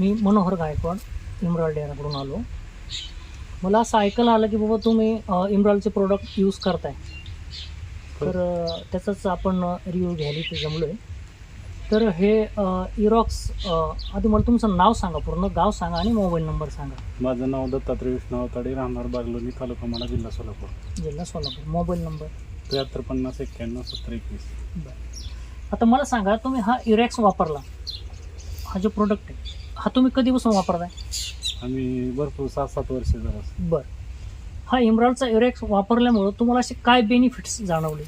मी मनोहर गायकवाड इम्राल डेराकडून आलो. मला असं ऐकायला आलं की बाबा तुम्ही इम्रालचे प्रोडक्ट यूज करताय. तर त्याचाच आपण रिव्ह्यू घ्यायला इथे जमलो आहे तर हे इरॉक्स आधी मला तुमचं नाव सांगा पूर्ण गाव सांगा आणि मोबाईल नंबर सांगा. माझं नाव दत्तात्रय विष्णू अवताडे राहणार बागलोनी तालुका माडा जिल्हा सोलापूर. जिल्हा सोलापूर. मोबाईल नंबर त्र्याहत्तर पन्नास एक्क्याण्णव सत्तर एकवीस. बरं. आता मला सांगा तुम्ही हा इरॅक्स वापरला. हा जो प्रोडक्ट आहे हा तुम्ही कधीपासून वापरताय आम्ही भरपूर सात सात वर्ष झालं बरं हा इम्रालचा इरॅक्स वापरल्यामुळं तुम्हाला असे काय बेनिफिट्स जाणवले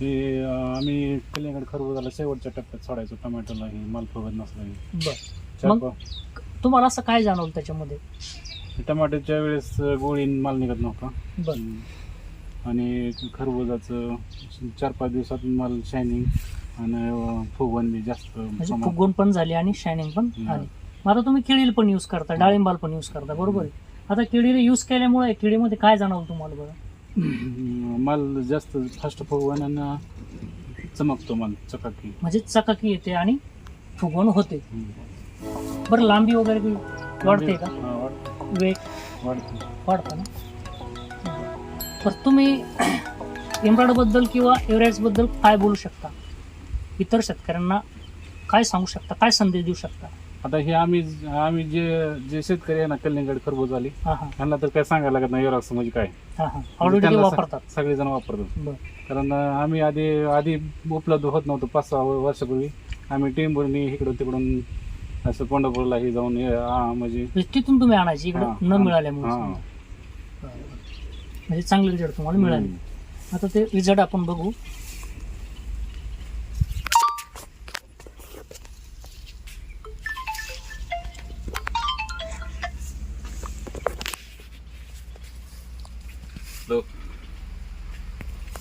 हे अं, आम्ही कलिंगड खरबुजाला शेवटच्या टप्प्यात सोडायचो टोमॅटोला ही माल फुगत नसला. बरं मग? तुम्हाला असं काय जाणवलं त्याच्यामध्ये टमाट्याच्या वेळेस गोळीन माल निघत नव्हता बरं. आणि खरबुजाचं चार पाच दिवसात माल शायनिंग आणि अं, फुगवण बी जास्त म्हणजे प्रमाणात. फुगवून पण झाली आणि शायनिंग पण. आली मग आता तुम्ही केळीला पण यूज करता डाळिंबाल पण यूज करता बरोबर आहे. आता केळीला यूज केल्यामुळे केळीमध्ये काय जाणवलं तुम्हाला बरं? माल जास्त फास्ट फुगवण आणि चमकतो माल चकाकी. म्हणजे चकाकी येते आणि फुगवण होते. बरं लांबी वगैरे काही वाढते का? हा, वाढते. वेट वाढते. वाढतं ना? तर तुम्ही एम्ब्रॉयडरबद्दल किंवा एव्हरेजबद्दल काय बोलू शकता? इतर शेतकऱ्यांना काय सांगू शकता? काय संदेश देऊ शकता? आता हे आम्ही आम्ही जे जे शेतकरी आहे ना कलिंगड खरबूज आली हां हां. त्यांना तर काय सांगायला लागत नाही एरोक्स म्हणजे काय? हां हां. ऑलरेडी स- वापरतात. सगळेजण वापरतात. बरं. कारण अं, आम्ही आधी आधी उपलब्ध होत नव्हतं पाच सहा वर्षापूर्वी. आम्ही टेंबूरनी इकडून तिकडून असं जाऊन हे, आ, म्हणजे म्हणजे तिथून तुम्ही आणायची इकडे हा, न हा, मिळाल्यामुळे. हा. समजा. म्हणजे चांगले रिझल्ट तुम्हाला मिळाले. हम्म. आता ते रिझल्ट आपण बघू.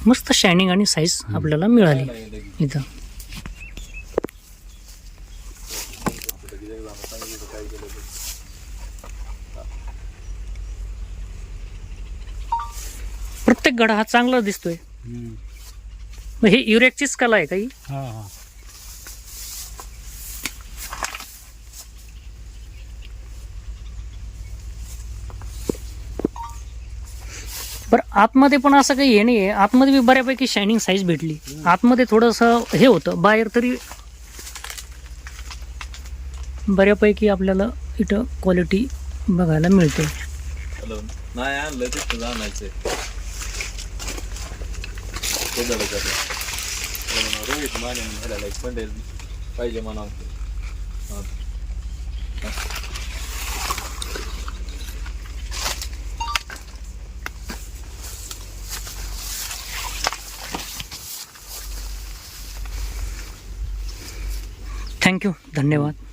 मस्त शायनिंग आणि साईज आपल्याला मिळाली इथं. प्रत्येक गडा हा चांगला दिसतोय. मग हे युरेकचीच कला आहे काही बरं आतमध्ये पण असं काही हे नाही आहे आतमध्ये मी बऱ्यापैकी शायनिंग साईज भेटली. आतमध्ये थोडंसं हे होतं बाहेर तरी बऱ्यापैकी आपल्याला इथं क्वालिटी बघायला मिळते. हॅलो नाही आणलं तिथं आणायचंय. रोहित माने पाहिजे म्हणा थँक्यू धन्यवाद.